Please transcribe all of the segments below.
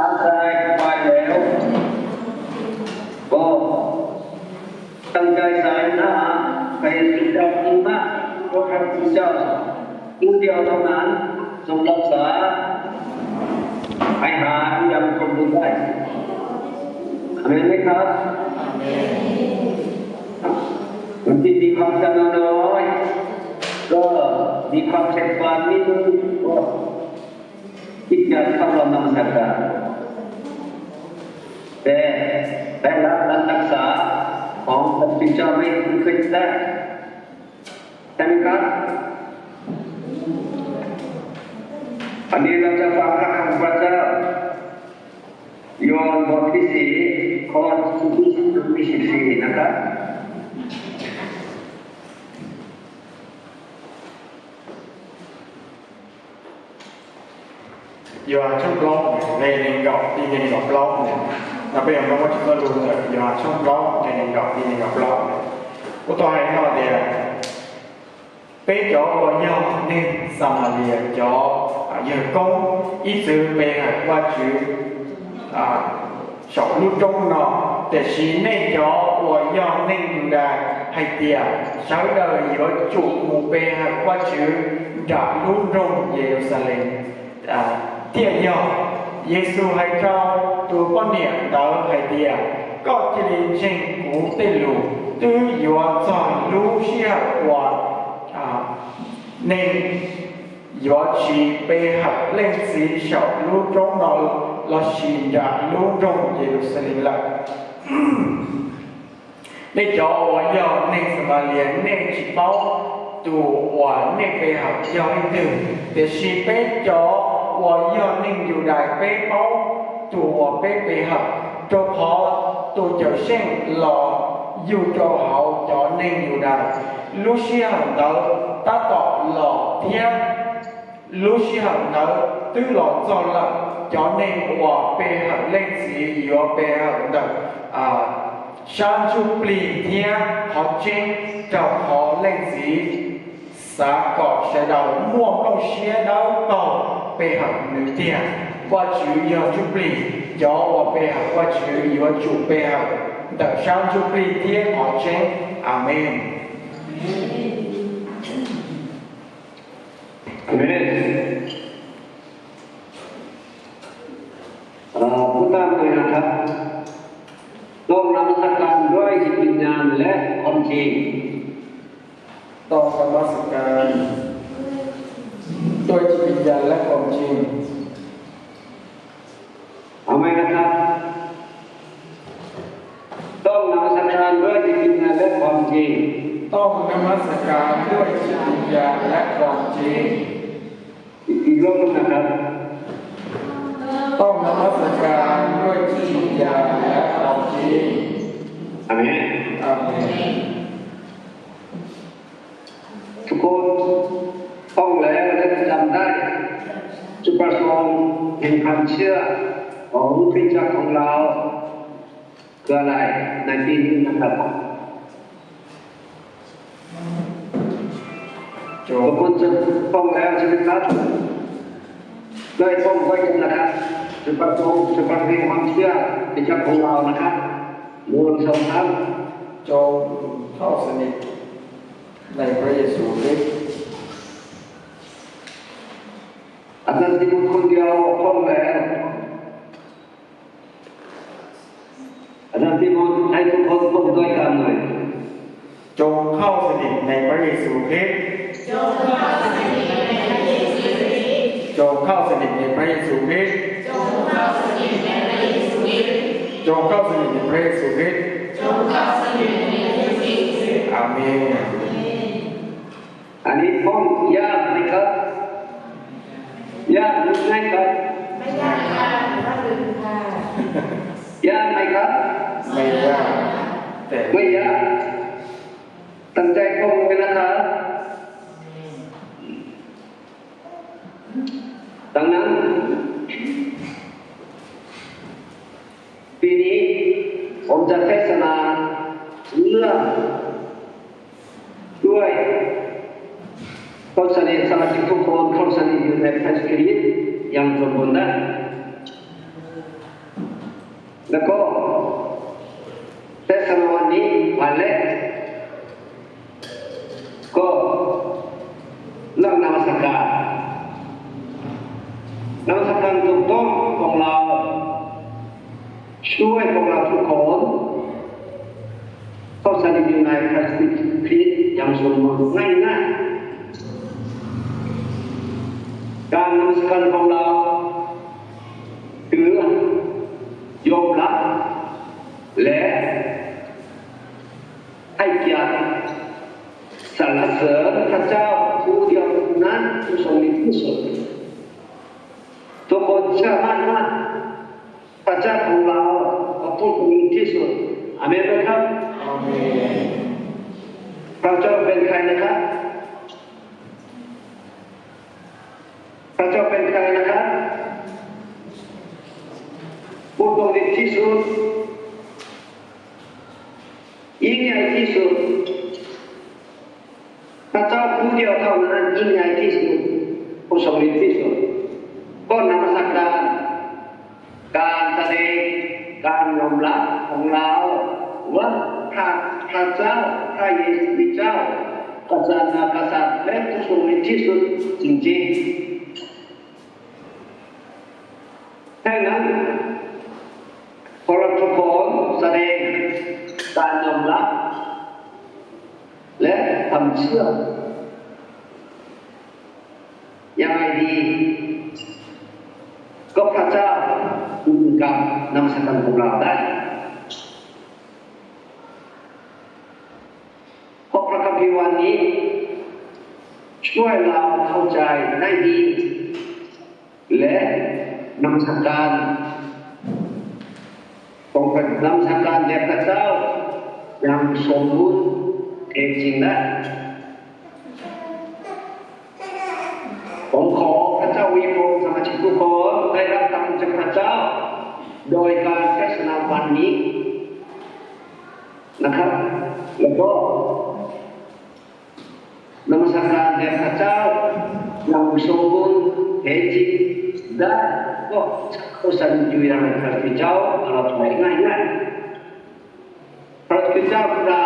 ตั้งใจไปแล้วก็ตั้งใจใส่หน้าไปสุดยอดจริมากพราะพระพุทธเจ้าผู้เดียวเท่านั้นทรงรักษาให้หายยังสมบูได้อาเมนไหมครับคนที่มีความจำน้อยก็มีความเฉลียวาดนิดนึงก็คิดจะเข้ารับนมัสการ แต่ได้รับการรักษาของพระพิจารณาไม่คุ้นเคยได้ใช่ไหมครับอันนี้เราจะฟังพระคำพระเจ้ายอห์นบทที่สี่ข้อที่สิบสี่นะครับยอห์นชุดล็อกในหนึ่งดอกที่หนึ่งดอกล็อกเนี่ย ដើម្បីអំងជំនួសលោកទៅយកអាចំឡងតែនឹងយកពីនឹងឡងឧទាហរណ៍នោះដែរពេលចោលយកនេះសំលាចោលយើងកុំអ៊ីស៊ឺពេលវ៉ាជឺអាចោលនោះចុងណោแต่ชีเน่จออวยย่อเน่งได้ให้เตียเช้าเดยยศจุกมูเปหักว่าชื่อดาลุ่นรงเยรูซาเล็มเตียย่อ một bề hạt qua chữ đã luôn trong Jerusalem à tiền nhỏ Giêsu hay cho tu quan niệm đó hay tiền có chỉ định trình của tên lù tư yếu chọn lũ xia quả à nên yếu chỉ bề hạt lên sĩ sổ lũ trong đó là xin ra lũ trong Jerusalem là để cho 我要那什么连那几包 赌我那杯好要一顿，แต่是杯酒我要那有来杯包赌我杯杯好，做好赌就先老又做好就那有来，路西行到达到老天，路西行到对老做了，就那我杯好类似有杯好的啊。sáng chu pli thia họ trên trào họ lên gì xã cọ sẽ đầu mua công xía đâu tàu bề học nữ tiền qua chữ giờ chu pli cho và bề học qua chữ giờ chủ bề học đợi sáng chu pli thia họ trên amen อาเมนเอ่อผู้ตามเลยนะครับลงนมัสการด้วยจิตวิญญาณและความจริง ต้องนมัสการโดยจิตวิญญาณและความจริง เอาไหมนะครับ ต้องนมัสการด้วยจิตวิญญาณและความจริง ต้องนมัสการด้วยจิตวิญญาณและความจริง อีกอีกรอบหนึงนะครับ ต้องนมัสการด้วยจิตวิญญาณและความจริงอาเมนอาเมน งค์แห่งความเชื่อของพระเจ้าของเราคืออะไรในปีนี้นะครับจทุบกคนจะต้องแล้วใช่ไหมครับเลยต้องไว้กันนะครับจุดประสงค์จุดประสงค์แห่งความเชื่อพระเจ้าของเรานะครับมูลสองครับจงเข้าสนิทในพระเยซูคริสต์ อาจารย์ที่บุตรคนเดียวต้องแล้วอาจารย์ที่บุตรให้ทุกคนต้องด้วยกันเลย จงเข้าสนิ ทในพระเยซูคริสต์จงเข้าสนิทในพระเยซูคริสต์จงเข้าสนิทในพระเยซูคริสต์จงเข้าสนิทในพระเยซูคริสต์จงเข้าสนิทในพระเยซูคริสต์อาเมนอันนี้ต้องยากไหมครับยากหรือง่ายครับไม่ยากค่ะว่าลืมค่ะยากไหมครับ ไม่ยากแต่ไม่ยาก ตั้งใจฟังเลยนะครับดังนั้น ปีนี้ผมจะเทศนาเรื่องด้วยคนสนิทสมาชิกทุกคนคนสนิทอยู่ในพระคริสต์อย่างสมบูรณ์ได้ แล้วก็เทศนาวันนี้วันแรกก็เรื่องนามสการนามสการถูกต้อง ของเรา ช่วยพวกเราทุกคนเข้าใจอยู่ในพระสิทธิ์คริสอย่างสมบูรณ์ง่ายๆการนามสการของเราคือยอมรับและให้เกียรติสรรเสริญพระเจ้าผู้เดียวนั้นผู้ทรงมีที่สุดทุกคนเชื่อมั่นว่า พระเจ้าของเราพระผู้มีที่สุดอาเมนไหมครับ อาเมน พระเจ้าเป็น ใครนะครับ พระเจ้าเป็นใครนะครับผู้ทรงมีที่สุดยิ่งใหญ่ที่สุดพระเจ้าผู้เดียวเท่านั้นยิ่งใหญ่ที่สุดผู้ทรงมีที่สุดก็นมัสการการแสดงการยอมรับของเราว่าพระพระเจ้าพระเยซูเจ้า กษัตริย์กษัตริย์และผู้ทรงมีที่สุ ช่วยเราเข้าใจได้ดี และนำสการของพระนำสการแด่พระเจ้าอย่างสมบูรณ์แท้จริงได้ผมขอพระเจ้าวีโปรสมาชิกทุกคนได้รับคำจากพระเจ้า โดยการเทศนาวันนี้นะครับ แล้วก็นมัสการแด่พระเจ้า อย่างสมบูรณ์แท้จริงได้ก็เข้าสันอยู่ในพระเจ้าเราถอยง่ายง่ายๆพระเจ้าพระ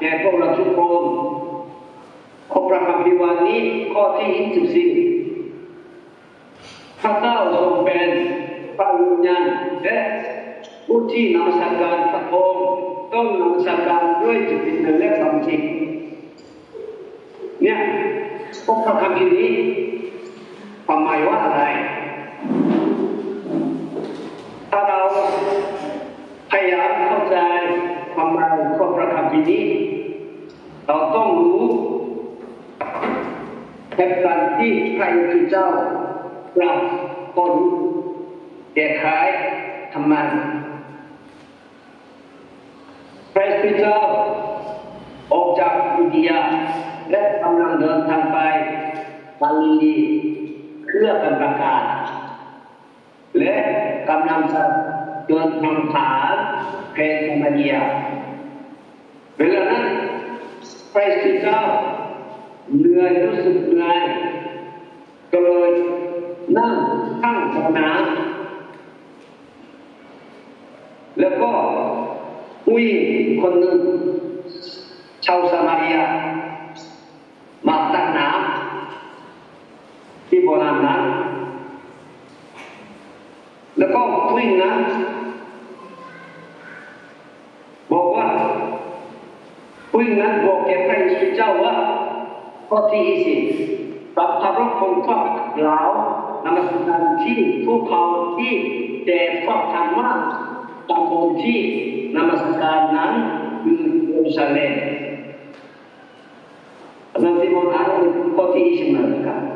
แก่พวกเราทุกคนขอพระคัมภีร์วันนี้ข้อที่ 24พระเจ้าทรงเป็นพระวิญญาณและผู้ที่นำสักการพระองค์ต้องนำสักการด้วยจิตวิญญาณและความจริงเนี่ย พวกพระคัมภีร์นี้ความว่าอะไร ถ้าเราพยายามเข้าใจความหมายของพระคัมภีร์นี้ เราต้องรู้เหตุการณ์ที่พระเยซูเจ้าปรับคนแก้ไขทำไมพระเยซูเจ้าออกจากอินเดียและกำลังเดินทางไป กาลิลีเพื่อการประกาศ และกำลังจะเดินทางผ่านเพนมาเดียเวลานั้นพระเยซูเจ้าเหนื่อยรู้สึกเหนื่อยก็เลยนั่งข้างสน้ำแล้วก็ผู้หญิงคนหนึ่งชาวสมาเรียมาตักน้ำที่ โบราณนั้น แล้วก็ผู้หญิงนั้นบอกว่าผู้หญิงนั้นบอกแก่พระเยซูเจ้าว่าข้อที่ยี่สิบปรับทารกของพวกเรานำมาสู่การที่ทุกเขาที่แต่พวกธรรมะตำบลที่นมัสการนั้นคือเยรูซาเล็มนั่นที่มองอ่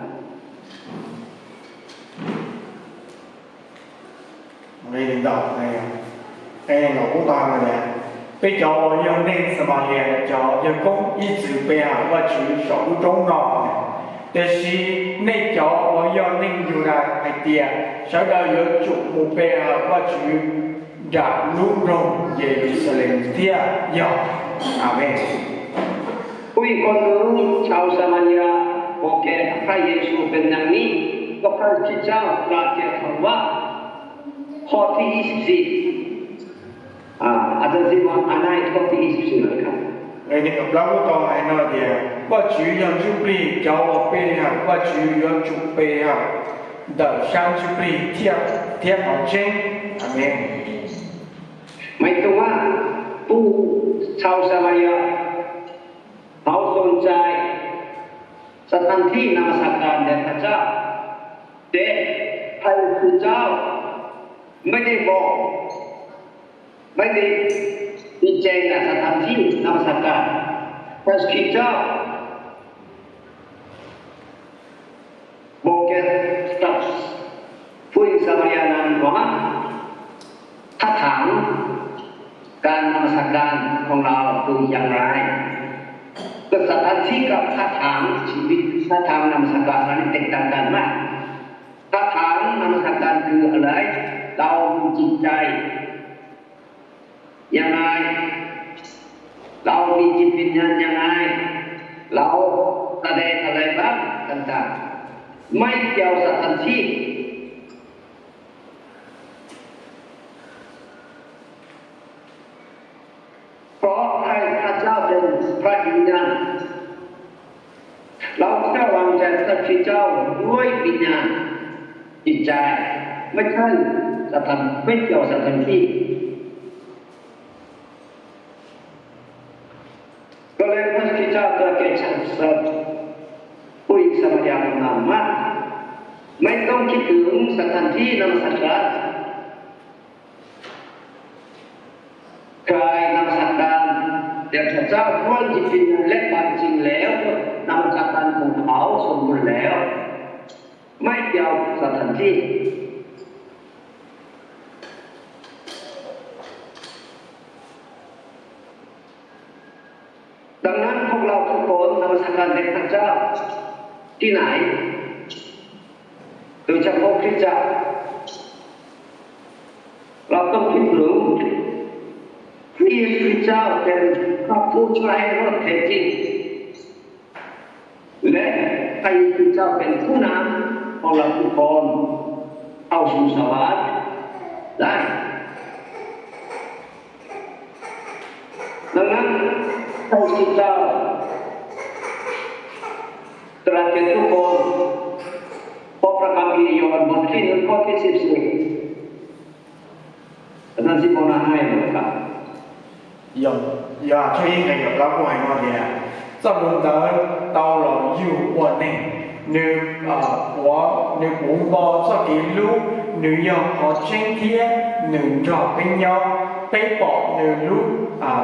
领导，哎，哎，老多单位啊！别叫我有两次嘛，叫一共一次白哈我去上中南呢。但是你叫我有另一样地点，稍等，我做五百号我去找卢总，介绍另一家有，阿妹。我讲卢老师，阿妹呀，我讲海燕叔，拜托你，我考驾照，大姐帮我。 ขาว่าข้อที่ 24อ่าอาจารย์ซิมอนอันนั้นข้อที่ 24เลยครับ Ngày này gặp lão to hay nó thì Bà chú yang chú bì cháu ở bê ha Bà chú yang chú bê ha Đợi sang chú bì thiếp thiếp họ trên Amen หมายถึงว่าผู้ชาวซามารียเขาสนใจสถานที่นมัสการแด่พระเจ้าแต่พระคุณเจ้า ไม่ได้บอก ไม่ได้ชี้แจงนะสถานที่นมัสการพระคริสต์เจ้าบอกแก่กับผู้หญิงซามารียนั้นว่าถ้าถามการนมัสการของเราคืออย่างไรก็สถานที่กับถ้าถามชีวิตถ้าถามนมัสการนั้นแตกต่างกันมากถ้าถามนมัสการคืออะไร เรามีจิตใจ ยังไง เรามีจิตวิญญาณยังไง เราแสดงอะไรบ้างต่างๆ ไม่เกี่ยวสถานที่เพราะให้พระเจ้าเป็นพระวิญญาณเราแค่วางใจพระเจ้าด้วยวิญญาณจิตใจไม่ใช่ สถานไม่เกี่ยวสถานที่ ก็เลยพระพุทธเจ้าตรัสแก่ชาวสัตว์ผู้หญิสมัยยนามว่าไม่ต้องคิดถึงสถานที่นมัสการกายนมัสการเดี๋ยวพระเจ้าด้วยจิตวิญญาณและความจริงแล้วนมัสการของเขาสมบูรณ์แล้ว ไม่เกี่ยวสถานที่ ดังนั้นพวกเราทุกคนนมัสการแด่พระเจ้า ที่ไหน โดยเฉพาะคริสตจักรเราต้องคิดถึงพระเยซูคริสต์เจ้าเป็นพระผู้ช่วยให้รอดแท้จริงและพระเยซูคริสต์เจ้าเป็นผู้นำของเราทุกคนเอาสู่สวรรค์ได้ หนึ่งข้อที่สิบสี่อาจารย์สิบโมนาให้เลยครับ Giờ Giờ cho ý ngày gặp lão của hành nó thì Sắp luôn tới Tao là yêu của nè Nếu của Nếu bốn bò cho kỹ lúc Nếu yêu có tranh thiết Nếu trò bên nhau Bế bỏ nếu lúc À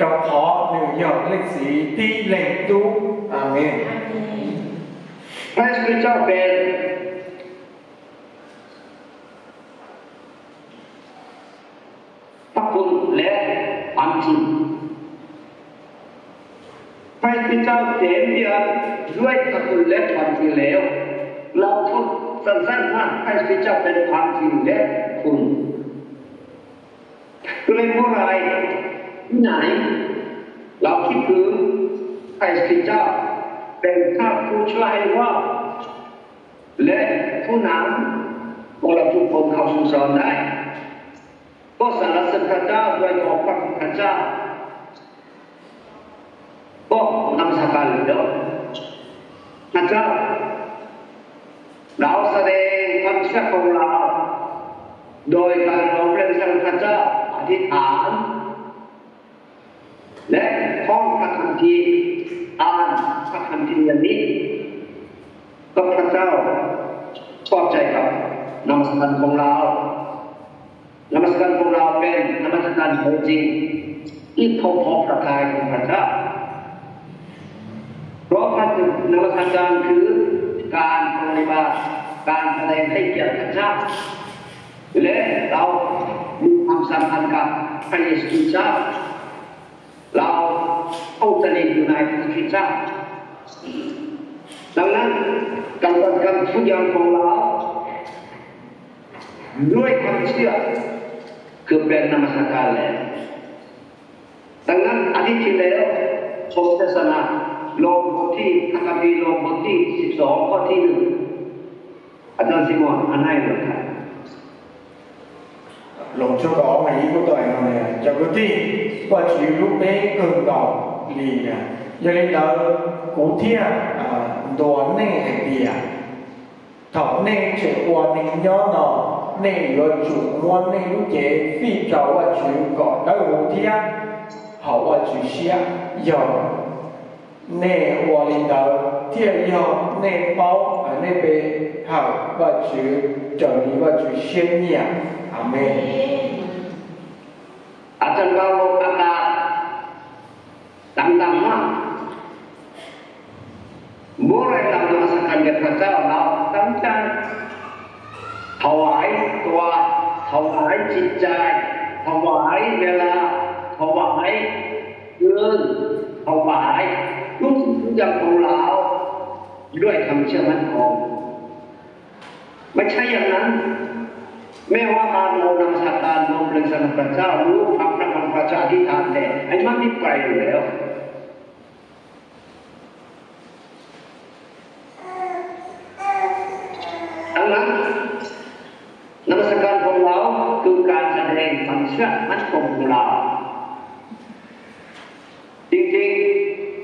Chư chỉ Chỉ Dạ yên Lệnh sĩ bú Lúc chư chỉ đỡ trò nếu Trò khó Nếu yêu lệnh sĩ Tí lệnh tu Amen พระคริสต์เจ้าเป็นพระคุณและความจริงพระคริสต์เจ้าเต็มเดียวด้วยพระคุณและความจริงแล้วเราพูดสั้นๆว่าพระคริสต์เจ้าเป็นความจริงและคุณเลยเมื่อไร ที่ไหน เราคิดถึงพระคริสต์เจ้า เป็นข้าผู้ช่วยให้รอดและผู้นำของเราทุกคนเข้าสู่สวรได้ก็สรรสริญพระเจ้าด้วยขอบพระคุณพระเจ้าก็นำสการเลยเด้อพระเจ้าเราแสดงความเชื่อของเรา โดยการร้องเพลงสรรพระเจ้าอธิษฐาน และท่องพระคัมภีร์อ่านพระคัมภีร์อย่างนี้ก็พระเจ้าชอบใจกับนมัสการของเรานมัสการของเราเป็นนมัสการของจริงที่พบพบประกายของพระเจ้าเพราะพระนมัสการคือการปฏิบัติการแสดงให้เกียรติพระเจ้าและเรามีความสัมพันธ์กับพระเยซูเจ้า เราต้องสนิทอยู่ในพระคริสต์เจ้าดังนั้นการปฏิบัติทุกอย่างของเราด้วยความเชื่อคือเป็นนามสการแล้วดังนั้นอาทิตย์ที่แล้วผมเทศนาลงบทที่พระคัมภีร์ลงบทที่12ข้อที่หนึ่งอาจารย์ซิมอนอันไหนหรือครับ lỗ chỗ đó mà ý của tôi là cho cái tin qua chỉ lúc bé cường cầu liền à cho nên đó cụ thể à đồ này hay gì à thọ này chỉ qua nên nhớ chủ mua này lúc chế, phi cho qua chỉ có đó cụ thể họ qua chỉ xia giờ này qua liền đó thiên giờ này bao ở này bên học qua chỉ trở đi qua chỉ xuyên amen อาจารย์เราลงอากาศดังๆมากเมื่อไรเรานมัสการแด่พระเจ้าเราตั้งใจถวายตัวถวายจิตใจถวายเวลาถวายเงินถวายทุกสิ่งทุกอย่างของเราด้วยคำเชื่อมั่นของไม่ใช่อย่างนั้น แม้ว่าการโมนำสการโมเปล่งสรรพระเจ้ารู้ฟังพระคำพระเจ้าที่ทานแต่ไอ้มันไม่ไกลอยู่แล้วดังนั้นนมัสการของเราคือการแสดงความเชื่อมั่นคงของเราจริง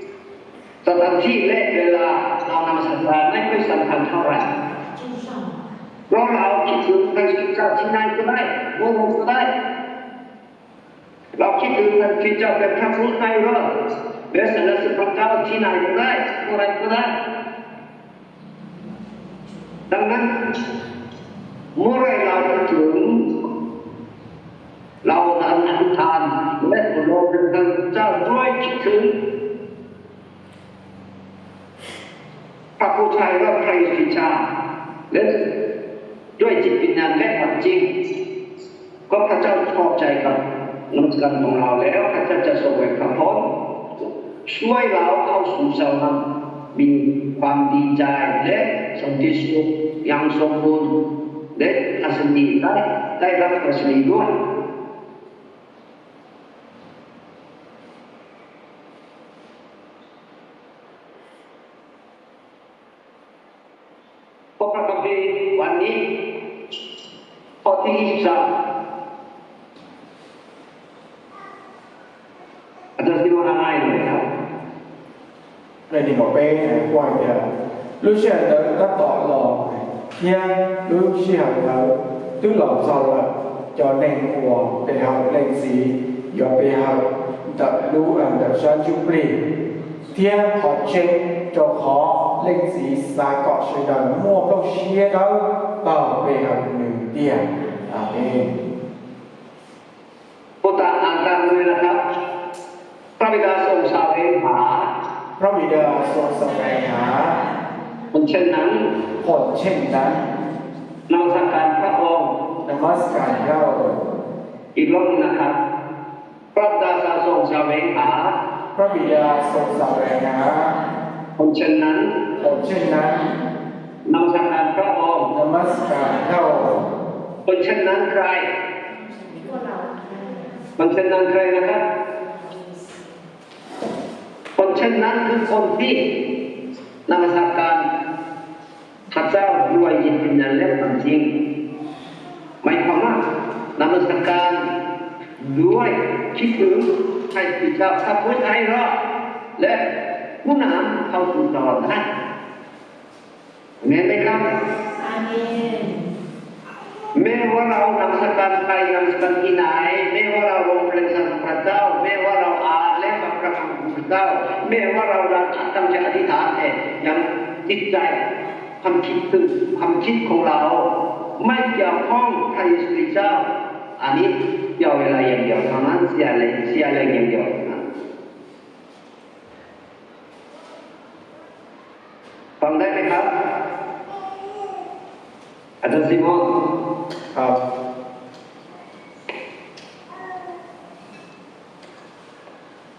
ๆสถานที่และเวลาเรานมัสการไม่ค่อยสำคัญเท่าไหร่เพราะเราคิดถึงพระคิด เจ้าที่ไหนก็ได้โมโหก็ได้เราคิดถึงพระคิดเจ้าเป็นพระพุทธในรอดหรือสรรเสริญพระเจ้าที่ไหนก็ได้เมื่อไรก็ได้ดังนั้นเมื่อไรเราคิดถึงเราทำอธิษฐานและขอร้องเป็นพระเจ้าด้วยคิดถึงพระผู้ไทยว่าพระยิชาและ ก็พระเจ้าชอบใจกับน้ำกันของเราแล้วพระเจ้าจะทรงไว้พระพรช่วยเราเข้าสู่สวรรค์มีความดีใจและสันติสุขอย่างสมบูรณ์และทัศนีได้ได้รับทัศนีด้วยพระคัมภีร์วันนี้ Otiisa. Ada siluan lain ya. Đây thì một bé quay về. Lúc xe đã đã tỏ lòng nha, lúc xe học thở tức lòng sau là cho nên của đại học lên gì do đại học tập lũ ở tập sáng chung bì thiên học trên cho khó lên gì xa cọ sự đời mua đâu xe đâu Bảo về học nửa tiền Amen พุทธอ่านตามเลยนะครับ พระบิดาทรงสาวเองหา พระบิดาทรงแสวงหาคนเช่นนั้นผลเช่นนั้นนำสักการพระองค์นมัสการเจ้าอีกรอบหนึงนะครับ พระบิดาทรงสาวเองหา พระบิดาทรงแสวงหาคนเช่นนั้นผลเช่นนั้นน คนเช่นนั้นใครคนเช่นนั้นใครนะครับ คนเช่นนั้นคือคนที่นำสักการพระเจ้าด้วยจิตวิญญาณและความจริงหมายความว่านำสักการด้วยคิดถึงให้พระเจ้าพระพุทธให้รอดและผู้นำเข้าสู่สวรรค์ได้แม่นไหมครับ ว่าเรานำสการไปนำสการที่ไหนแม้ว่าเราลงเพลงสรรพระเจ้าแม้ว่าเราอ่านและฟังพระคำของพระเจ้าแม้ว่าเราดันตั้งใจอธิษฐานแต่ยังจิตใจความคิดถึงความคิดของเรา ไม่เกี่ยวข้องพระเยซูคริสต์เจ้า อันนี้เกี่ยวเวลาอย่างเดียวเท่านั้นเสียแรงเสียแรงอย่างเดียวฟังได้ไหมครับอาจารย์ซิโมน ครับ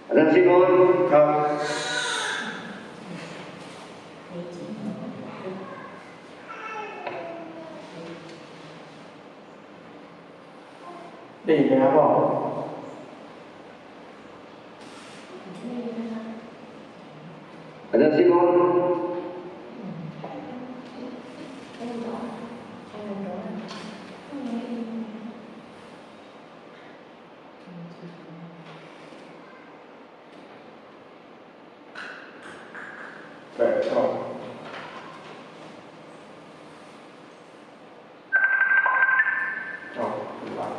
อาจารย์ซิโมนครับดีไหมครับพ่อ อาจารย์ซิโมน เปิดช่องอ๋อวาง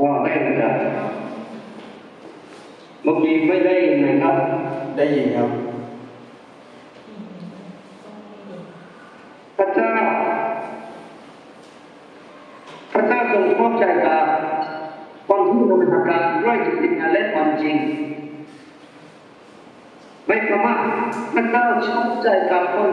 ว่าไม่อาจารย์เมื่อกี้ไม่ได้ยินนะครับ ได้ยินครับ พระเจ้า พระเจ้าทรงชอบใจกับคนที่นมัสการด้วยจิตวิญญาณและความจริง ไม่ประมาทพระเจ้าชอบใจกับคน